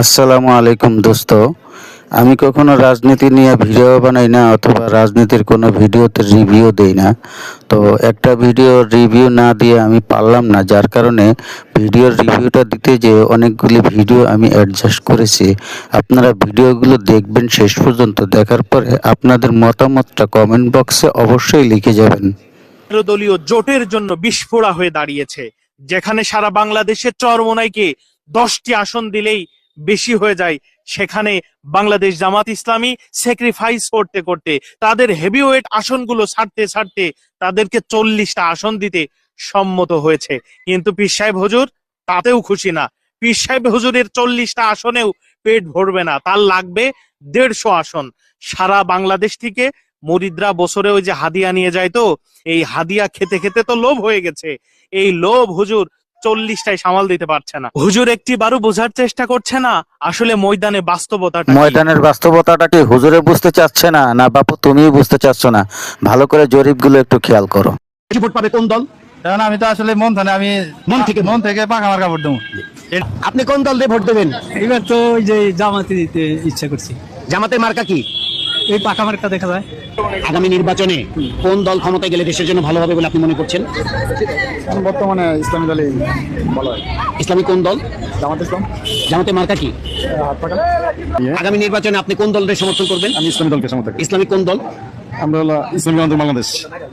আসসালামু আলাইকুম দোস্ত। আমি কখনো রাজনীতি নিয়ে ভিডিও বানাই না অথবা রাজনীতির কোনো ভিডিওতে রিভিউ দেই না। তো একটা ভিডিও রিভিউ না দিয়ে আমি পারলাম না, যার কারণে ভিডিওর রিভিউটা দিতে যে অনেকগুলি ভিডিও আমি অ্যাডজাস্ট করেছি। আপনারা ভিডিওগুলো দেখবেন শেষ পর্যন্ত, দেখার পরে আপনাদের মতামতটা কমেন্ট বক্সে অবশ্যই লিখে যাবেন। দলীয় জোটের জন্য বিস্ফোরা হয়ে দাঁড়িয়েছে, যেখানে সারা বাংলাদেশের চরমোনাইকে দশটি আসন দিলেই বেশি হয়ে যায়। সেখানে বাংলাদেশ জামাত ইসলামী স্যাক্রিফাইস করতে করতে, তাদের হেভিওয়েট আসনগুলো ছাড়তে ছাড়তে তাদেরকে চল্লিশটা আসন দিতে সম্মত হয়েছে। কিন্তু পীর সাহেব হুজুর, তাতেও খুশি না। পীর সাহেব হুজুরের চল্লিশটা আসনেও পেট ভরবে না। তার লাগবে দেড়শো আসন। সারা বাংলাদেশ থেকে মরিদরা বছরে ওই যে হাদিয়া নিয়ে যায় তো, এই হাদিয়া খেতে খেতে তো লোভ হয়ে গেছে। এই লোভ হুজুর চল্লিশটাই সামাল দিতে পারছে না। হুজুর একটি বারো বোঝার চেষ্টা করছে না আসলে ময়দানে বাস্তবতাটা ময়দানের বাস্তবতাটা কি হুজুরে বুঝতে চাচ্ছে না? না বাপু তুমিও বুঝতে চাচ্ছ না। ভালো করে জরিপগুলো একটু খেয়াল করো। ভোট পাবে? কোন দল? কারণ আমি তো আসলে মন থানে আমি মন থেকে মন থেকে পাকা মার্কা ভোট দেবো। আপনি কোন দল দিয়ে ভোট দেবেন? এবার তো ওই যে জামাতে দিতে ইচ্ছা করছি। জামাতের মার্কা কি? এই পাকা মার্কা দেখা যায়। আগামী নির্বাচনে কোন দল ক্ষমতায় গেলে দেশের জন্য ভালো হবে বলে আপনি মনে করছেন? বর্তমানে ইসলামী দলে বলা হয়। ইসলামী কোন দল? জামাত ইসলাম। জামাতের মার্কা কি? আগামী নির্বাচনে আপনি কোন দলের সমর্থন করবেন? আমি ইসলামী দলকে সমর্থক ইসলামী কোন দল? আমরা হলো ইসলামী আন্দোলন বাংলাদেশ।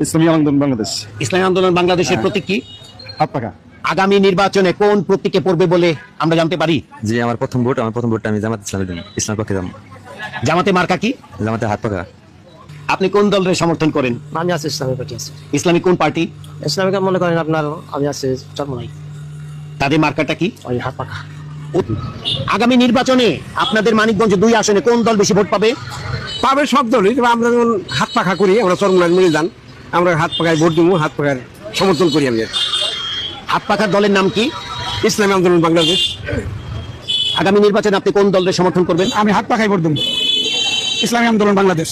ইসলামী আন্দোলন বাংলাদেশ। ইসলামী আন্দোলন বাংলাদেশের প্রতীক কি? হাত পাকা। আগামী নির্বাচনে কোন প্রতীকে পড়বে বলে আমরা জানতে পারি? জি আমার প্রথম ভোট আমার প্রথম ভোটটা আমি জামাত ইসলামে দিন ইসলাম পক্ষে যাব। জামাতে মার্কা কি? জামাতে হাত পাকা। আপনি কোন দলের সমর্থন করেন? আমি আছি ইসলামী পার্টি আছে। ইসলামী কোন পার্টি? ইসলামিক মনে করেন আপনার আমি আছি চরমনাই। তাদের মার্কাটা কি? ওই হাত পাকা। আগামী নির্বাচনে আপনাদের মানিকগঞ্জ দুই আসনে কোন দল বেশি ভোট পাবে? পাবে সব দলই তবে আমরা যেমন হাত পাখা করি আমরা চরমুনার মিলে যান আমরা হাত পাখায় ভোট দিব হাত পাখার সমর্থন করি আমি। হাত পাখার দলের নাম কি? ইসলামী আন্দোলন বাংলাদেশ। আগামী নির্বাচনে আপনি কোন দলের সমর্থন করবেন? আমি হাত পাখায় ভোট দেব। ইসলামী আন্দোলন বাংলাদেশ।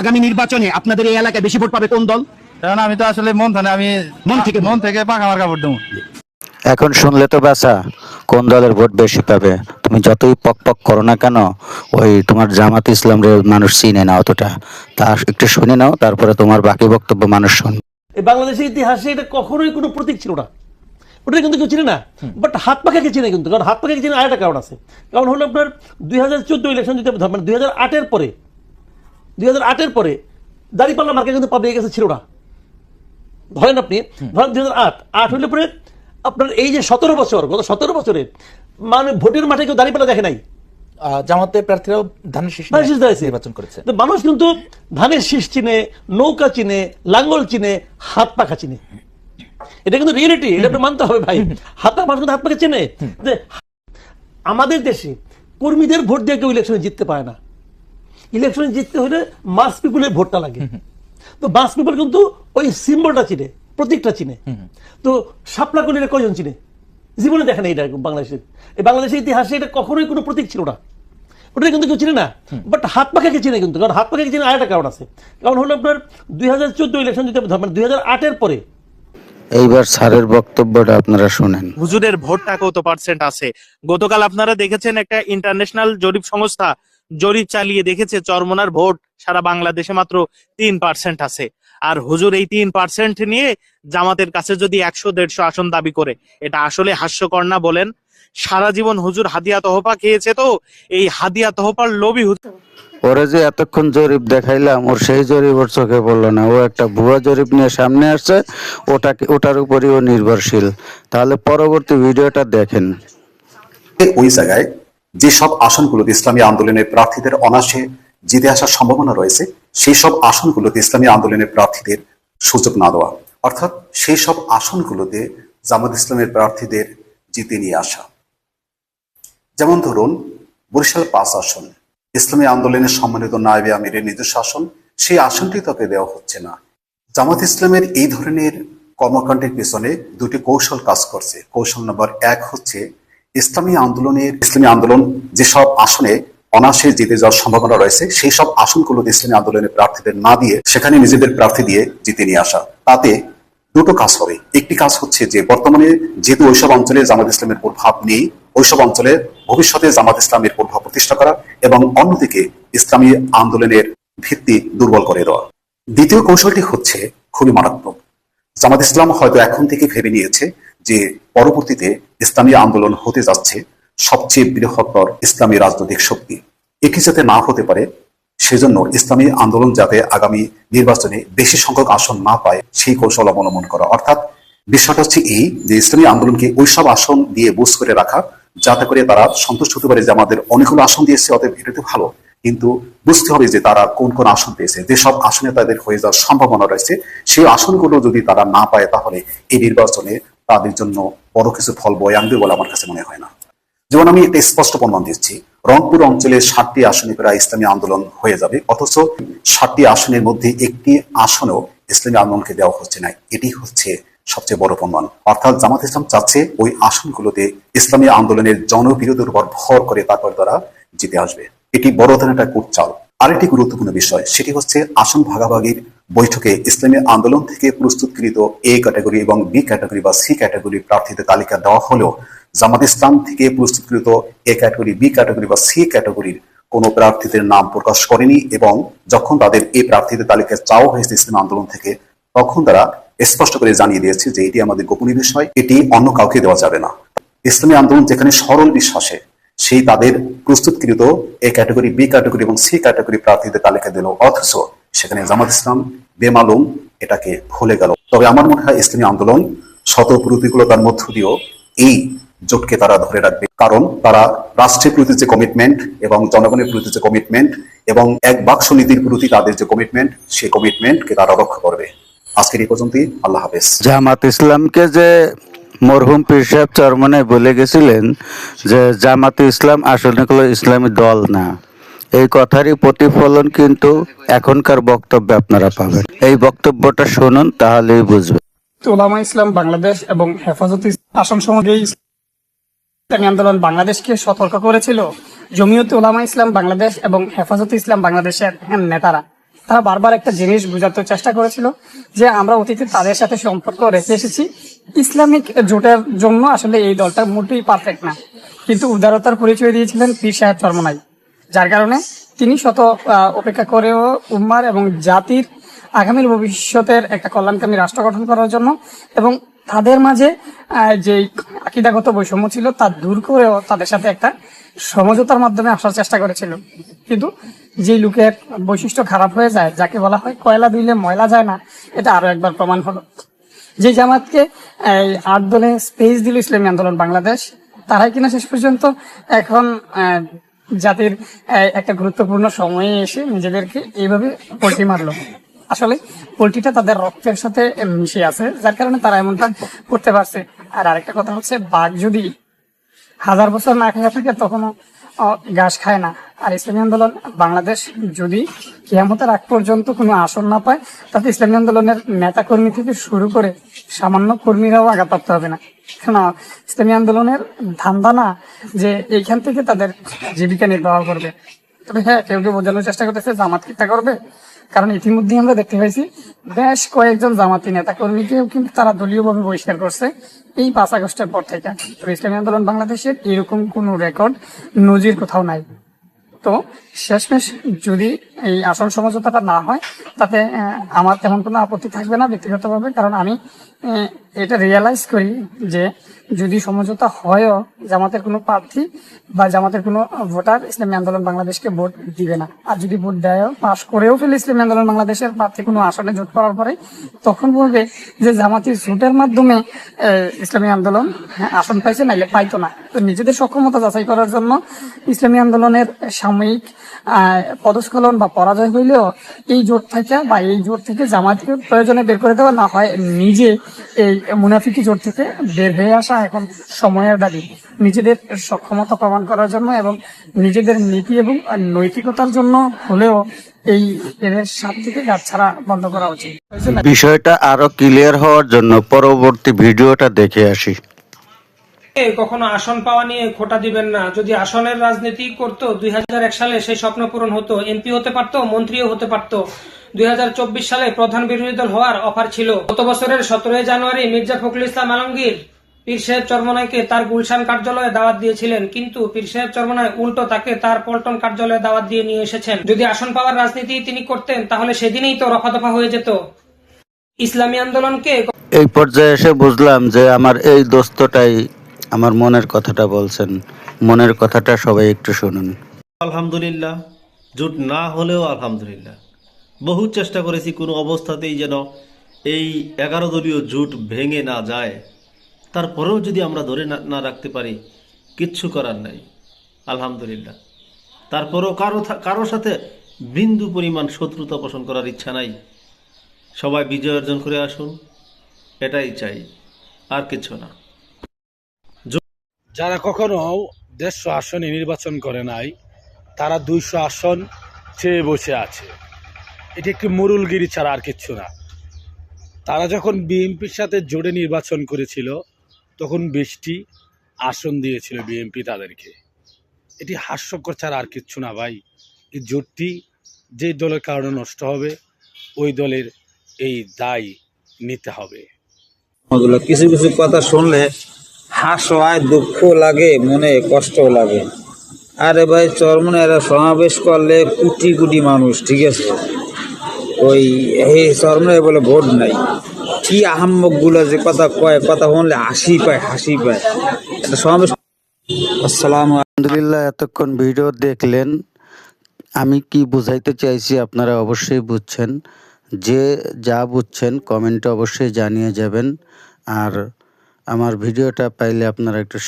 আগামী নির্বাচনে আপনাদের এই এলাকায় বেশি ভোট পাবে কোন দল? কারণ আমি তো আসলে মন থানে আমি মন থেকে মন থেকে পাকা মার্কা ভোট দেবো। এখন শুনলে তো বাসা কোন দলের ভোট বেশি পাবে? তুমি যতই পক পক করো না কেন ওই তোমার জামাত ইসলাম রে মানুষ চিনে না অতটা। তা একটু শুনে নাও তারপরে তোমার বাকি বক্তব্য মানুষ শুনবে। এই বাংলাদেশের ইতিহাসে এটা কখনোই কোনো প্রতীক ছিল না। ওটা কিন্তু কেউ চিনে না। বাট হাত পাখাকে চিনে কিন্তু? কারণ হাত পাখাকে চিনে আরেকটা কারণ আছে। কারণ হলো আপনার দুই হাজার চোদ্দ ইলেকশন দিতে মানে দুই হাজার আটের পরে দুই হাজার আটের পরে দাঁড়িপাল্লা মার্কে কিন্তু পাবলিক কাছে ছিল না। ধরেন আপনি ধরেন দুই হাজার আট আট হলে পরে আপনার এই যে সতেরো বছর গত সতেরো বছরে মানে ভোটের মাঠে কেউ দাঁড়িপাল্লা দেখে নাই। জামাতের প্রার্থীরাও ধানের শীষ ধানের শীষ দাঁড়িয়েছে। নির্বাচন করেছে। তো মানুষ কিন্তু ধানের শীষ চিনে নৌকা চিনে লাঙ্গল চিনে হাত পাখা চিনে। এটা কিন্তু রিয়েলিটি এটা আপনি মানতে হবে ভাই। হাত মানুষ কিন্তু হাত পাখা চেনে। যে আমাদের দেশে কর্মীদের ভোট দিয়ে কেউ ইলেকশনে জিততে পারে না। ইলেকশনে জিততে হলে মাস পিপুলের ভোটটা লাগে। তো মাস পিপুল কিন্তু ওই সিম্বলটা চিনে, প্রতীকটা চিনে। তো শাপলা কলিরা কয়জন চিনে? জীবনে দেখে না এটা বাংলাদেশের এই বাংলাদেশের ইতিহাসে এটা কখনোই কোনো প্রতীক ছিল না। ওটা কিন্তু কেউ চিনে না। বাট হাত পাখাকে চিনে কিন্তু? কারণ হাত পাখাকে চিনে আরেকটা কারণ আছে। কারণ হলো আপনার দুই হাজার চোদ্দ ইলেকশন দিতে মানে দুই হাজার আটের পরে এইবার স্যারের বক্তব্যটা আপনারা শুনেন। হুজুরের ভোটটা কত পার্সেন্ট আছে? গতকাল আপনারা দেখেছেন একটা ইন্টারন্যাশনাল জরিপ সংস্থা জরিপ চালিয়ে দেখেছে, চরমনার ভোট সারা বাংলাদেশে মাত্র তিন পার্সেন্ট আছে। আর হুজুর এই তিন পার্সেন্ট নিয়ে জামাতের কাছে যদি একশো, দেড়শো আসন দাবি করে, এটা আসলে হাস্যকর না বলেন? সারা জীবন হুজুর হাদিয়া তহফা খেয়েছে তো, এই হাদিয়া তহফার লোভী হুজুর ওরে যে এতক্ষণ জরিপ দেখাইলাম, ওর সেই জরিপ ওর চোখে পড়ল না। ও একটা ভুয়া জরিপ নিয়ে সামনে আসছে, ওটাকে, ওটার উপরই ও নির্ভরশীল। তাহলে পরবর্তী ভিডিওটা দেখেন। ওই জায়গায় যেসব আসনগুলোতে ইসলামী আন্দোলনের প্রার্থীদের অনাসে জিতে আসার সম্ভাবনা রয়েছে, সেই সব আসনগুলোতে ইসলামী আন্দোলনের প্রার্থীদের সুযোগ না দেওয়া। অর্থাৎ সেই সব আসনগুলোতে জামাত ইসলামের প্রার্থীদের জিতে নিয়ে আসা। যেমন ধরুন বরিশাল পাঁচ আসন। ইসলামী আন্দোলনের সম্মানিত নায়েবে আমিরের নিজস্ব আসন, সেই আসনটি তাকে দেওয়া হচ্ছে না। জামাত ইসলামের এই ধরনের কর্মকাণ্ডের পেছনে দুটি কৌশল কাজ করছে। কৌশল নম্বর এক হচ্ছে, ইসলামী আন্দোলনের ইসলামী আন্দোলন যেসব আসনে অনাসে জিতে যাওয়ার সম্ভাবনা রয়েছে, সেই সব আসনগুলোতে ইসলামী আন্দোলনের প্রার্থীদের না দিয়ে সেখানে নিজেদের প্রার্থী দিয়ে জিতে নিয়ে আসা। তাতে দুটো কাজ হবে। একটি কাজ হচ্ছে যে, বর্তমানে যেহেতু ওইসব অঞ্চলে জামাত ইসলামের প্রভাব নেই ওইসব অঞ্চলে ভবিষ্যতে জামাত ইসলামের প্রভাব প্রতিষ্ঠা করা এবং অন্যদিকে ইসলামী আন্দোলনের ভিত্তি দুর্বল করে দেওয়া। দ্বিতীয় কৌশলটি হচ্ছে খুবই মারাত্মক। জামাত ইসলাম হয়তো এখন থেকে ভেবে নিয়েছে যে পরবর্তীতে ইসলামী আন্দোলন হতে যাচ্ছে সবচেয়ে বৃহত্তর ইসলামী রাজনৈতিক শক্তি। এটি যাতে না হতে পারে, সেজন্য ইসলামী আন্দোলন যাতে আগামী নির্বাচনে বেশি সংখ্যক আসন না পায়, সেই কৌশল অবলম্বন করা। অর্থাৎ বিষয়টা হচ্ছে এই যে ইসলামী আন্দোলনকে ওইসব আসন দিয়ে বুঝ করে রাখা যাতে করে তারা সন্তুষ্ট হতে পারে যে আমাদের অনেকগুলো আসন দিয়েছে, অতএব এটা তো ভালো। কিন্তু বুঝতে হবে যে তারা কোন কোন আসন পেয়েছে। যেসব আসনে তাদের হয়ে যাওয়ার সম্ভাবনা রয়েছে, সেই আসনগুলো যদি তারা না পায়, তাহলে এই নির্বাচনে তাদের জন্য বড় কিছু ফল বয়ে আনবে বলে আমার কাছে মনে হয় না। যেমন আমি একটা স্পষ্ট প্রমাণ দিচ্ছি। রংপুর অঞ্চলে ষাটটি আসনে প্রায় ইসলামী আন্দোলন হয়ে যাবে। অথচ ষাটটি আসনের মধ্যে একটি আসনও ইসলামী আন্দোলনকে দেওয়া হচ্ছে না। এটি হচ্ছে সবচেয়ে বড় প্রমাণ। অর্থাৎ জামাত ইসলাম চাচ্ছে ওই আসনগুলোতে ইসলামী আন্দোলনের জনবিরোধের উপর ভর করে তারপর তারা জিতে আসবে। এটি বড় ধরনের একটা কুটচাল। আরেকটি গুরুত্বপূর্ণ বিষয়, সেটি হচ্ছে আসন ভাগাভাগির বৈঠকে ইসলামী আন্দোলন থেকে প্রস্তুতকৃত এ ক্যাটাগরি এবং বি ক্যাটাগরি বা সি ক্যাটাগরি প্রার্থীদের তালিকা দেওয়া হলেও জামাত ইসলাম থেকে প্রস্তুতকৃত এ ক্যাটাগরি, বি ক্যাটাগরি বা সি ক্যাটাগরির কোন প্রার্থীদের নাম প্রকাশ করেনি এবং যখন তাদের এই প্রার্থীদের তালিকায় চাওয়া হয়েছে ইসলাম আন্দোলন থেকে, তখন তারা স্পষ্ট করে জানিয়ে দিয়েছে যে এটি আমাদের গোপনীয় বিষয়, এটি অন্য কাউকে দেওয়া যাবে না। ইসলামী আন্দোলন যেখানে সরল বিশ্বাসে, সেই তাদের প্রস্তুতকৃত এ ক্যাটাগরি, বি ক্যাটাগরি এবং সি ক্যাটাগরি প্রার্থীদের তালিকা দিল। অথচ সেখানে জামাত ইসলাম বেমালুম এটাকে ভুলে গেল। তবে আমার মনে হয় ইসলামী আন্দোলন শত প্রতিকূলতার মধ্য দিয়েও এই জোটকে তারা ধরে রাখবে। কারণ তারা রাষ্ট্রের প্রতি যে কমিটমেন্ট এবং জনগণের প্রতি যে কমিটমেন্ট এবং এক বাক্স নীতির প্রতি তাদের যে কমিটমেন্ট সেই কমিটমেন্টকে তারা রক্ষা করবে। আজকের এই পর্যন্তই আল্লাহ হাফেজ। জামাত ইসলামকে যে মরহুম পীর সাহেব চরমনে বলে গেছিলেন যে জামাতে ইসলাম আসলে কোনো ইসলামী দল না এই কথারই প্রতিফলন কিন্তু এখনকার বক্তব্যে আপনারা পাবেন। এই বক্তব্যটা শুনুন তাহলেই বুঝবেন। ওলামা ইসলাম বাংলাদেশ এবং হেফাজত ইসলাম আসন সমাজে ইসলামী আন্দোলন বাংলাদেশকে সতর্ক করেছিল। জমিয়তে ওলামা ইসলাম বাংলাদেশ এবং হেফাজত ইসলাম বাংলাদেশের নেতারা। তারা বারবার একটা জিনিস বোঝাতে চেষ্টা করেছিল যে আমরা অতীতে তাদের সাথে সম্পর্ক রেখে এসেছি। ইসলামিক জোটের জন্য আসলে এই দলটা মোটেই পারফেক্ট না। কিন্তু উদারতার পরিচয় দিয়েছিলেন পীর সাহেব চর্মনাই, যার কারণে তিনি শত অপেক্ষা করেও উম্মার এবং জাতির আগামী ভবিষ্যতের একটা কল্যাণকামী রাষ্ট্র গঠন করার জন্য এবং তাদের মাঝে যে আকিদাগত বৈষম্য ছিল তা দূর করেও তাদের সাথে একটা সমঝোতার মাধ্যমে আসার চেষ্টা করেছিল। কিন্তু যে লোকের বৈশিষ্ট্য খারাপ হয়ে যায়, যাকে বলা হয় কয়লা দিলে ময়লা যায় না, এটা আরও একবার প্রমাণ হলো। যে জামাতকে আট দলে স্পেস দিল ইসলামী আন্দোলন বাংলাদেশ, তারাই কিনা শেষ পর্যন্ত এখন জাতির একটা গুরুত্বপূর্ণ সময়ে এসে নিজেদেরকে এইভাবে পোল্ট্রি মারলো। আসলে পোল্ট্রিটা তাদের রক্তের সাথে মিশে আছে, যার কারণে তারা এমনটা করতে পারছে। আর আরেকটা কথা হচ্ছে, বাঘ যদি হাজার বছর না খেয়ে থাকে, তখনও ঘাস খায় না। আর ইসলামী আন্দোলন বাংলাদেশ যদি কেয়ামতের আগ পর্যন্ত কোনো আসন না পায় তাতে ইসলামী আন্দোলনের নেতা কর্মী থেকে শুরু করে সামান্য কর্মীরাও আঘাতপ্রাপ্ত হবে না। কেন? ইসলামী আন্দোলনের ধান্দা না যে এইখান থেকে তাদের জীবিকা নির্বাহ করবে। তবে হ্যাঁ কেউ কেউ বোঝানোর চেষ্টা করতেছে জামাত কিতা করবে? কারণ ইতিমধ্যে আমরা দেখতে পাইছি বেশ কয়েকজন জামাতি নেতা কর্মীকেও কিন্তু তারা দলীয়ভাবে বহিষ্কার করছে এই পাঁচ আগস্টের পর থেকে। তো ইসলামী আন্দোলন বাংলাদেশের এরকম কোনো রেকর্ড নজির কোথাও নাই। তো শেষমেশ যদি এই আসন সমঝোতাটা না হয় তাতে আমার তেমন কোনো আপত্তি থাকবে না ব্যক্তিগতভাবে কারণ আমি এটা রিয়েলাইজ করি যে যদি সমঝোতা হয়ও জামাতের কোনো প্রার্থী বা জামাতের কোনো ভোটার ইসলামী আন্দোলন বাংলাদেশকে ভোট দিবে না। আর যদি ভোট দেয় পাশ করেও ফেলে ইসলামী আন্দোলন বাংলাদেশের প্রার্থী কোনো আসনে জোট করার পরে তখন বলবে যে জামাতি জোটের মাধ্যমে ইসলামী আন্দোলন হ্যাঁ, আসন পাইছে নাইলে পাইতো না। তো নিজেদের সক্ষমতা যাচাই করার জন্য ইসলামী আন্দোলনের সাময়িক পদস্খলন বা পরাজয় হইলেও এই জোট থেকে বা এই জোট থেকে জামাতকে প্রয়োজনে বের করে দেওয়া না হয়, নিজে এই মুনাফিকি জোট থেকে বের হয়ে আসা এখন সময়ের দাবি। নিজেদের সক্ষমতা প্রমাণ করার জন্য এবং নিজেদের নীতি এবং নৈতিকতার জন্য হলেও এই এদের সাত থেকে গাছ ছাড়া বন্ধ করা উচিত। বিষয়টা আরও ক্লিয়ার হওয়ার জন্য পরবর্তী ভিডিওটা দেখে আসি। কখনো আসন পাওয়া নিয়ে খোটা দিবেন না। যদি আসনের রাজনীতি করতো, দুই সালে সেই স্বপ্ন পূরণ হতো। এমপি হতে পারতো, মন্ত্রীও হতে পারতো। দুই সালে প্রধান বিরোধী দল হওয়ার অফার ছিল। গত বছরের সতেরোই জানুয়ারি মির্জা ফখরুল ইসলাম আলমগীর পীর সাহেব চরমনাইকে তার গুলশান কার্যালয়ে দাওয়াত দিয়েছিলেন। কিন্তু পীর সাহেব চরমনাই উল্টো তাকে তার পল্টন কার্যালয়ে দাওয়াত দিয়ে নিয়ে এসেছেন। যদি আসন পাওয়ার রাজনীতি তিনি করতেন, তাহলে সেদিনেই তো রফা দফা হয়ে যেত। ইসলামী আন্দোলনকে এই পর্যায়ে এসে বুঝলাম যে আমার এই দোস্তটাই আমার মনের কথাটা বলছেন। মনের কথাটা সবাই একটু শুনুন। আলহামদুলিল্লাহ, জুট না হলেও আলহামদুলিল্লাহ। বহু চেষ্টা করেছি কোনো অবস্থাতেই যেন এই এগারো দলীয় জুট ভেঙে না যায়। তারপরেও যদি আমরা ধরে না রাখতে পারি, কিচ্ছু করার নাই। আলহামদুলিল্লাহ। তারপরেও কারও কারোর সাথে বিন্দু পরিমাণ শত্রুতা পোষণ করার ইচ্ছা নাই। সবাই বিজয় অর্জন করে আসুন, এটাই চাই, আর কিছু না। যারা কখনো দেড়শো আসনে নির্বাচন করে নাই, তারা দুইশো আসন চেয়ে বসে আছে। এটি একটি মুরুলগিরি ছাড়া আর কিচ্ছু না। তারা যখন বিএনপির সাথে জোটে নির্বাচন করেছিল, তখন বিশটি আসন দিয়েছিল বিএনপি তাদেরকে। এটি হাস্যকর ছাড়া আর কিচ্ছু না ভাই। এই জোটটি যে দলের কারণে নষ্ট হবে, ওই দলের এই দায় নিতে হবে। কিছু কিছু কথা শুনলে হাসো হয় দুঃখ লাগে, মনে কষ্ট লাগে। আরে ভাই, চরমনে এরা সমাবেশ করলে কোটি কোটি মানুষ, ঠিক আছে? ওই হে চরমনে বলে ভোট নাই। কি আহাম্মকগুলো যে কথা কয়, কথা শুনলে হাসি পায় হাসি পায়। এটা সমাবেশ আসসালাম আলহামদুলিল্লাহ, এতক্ষণ ভিডিও দেখলেন। আমি কি বুঝাইতে চাইছি আপনারা অবশ্যই বুঝছেন। যে যা বুঝছেন, কমেন্টে অবশ্যই জানিয়ে যাবেন। আর আমার ভিডিওটা পাইলে আপনারা একটু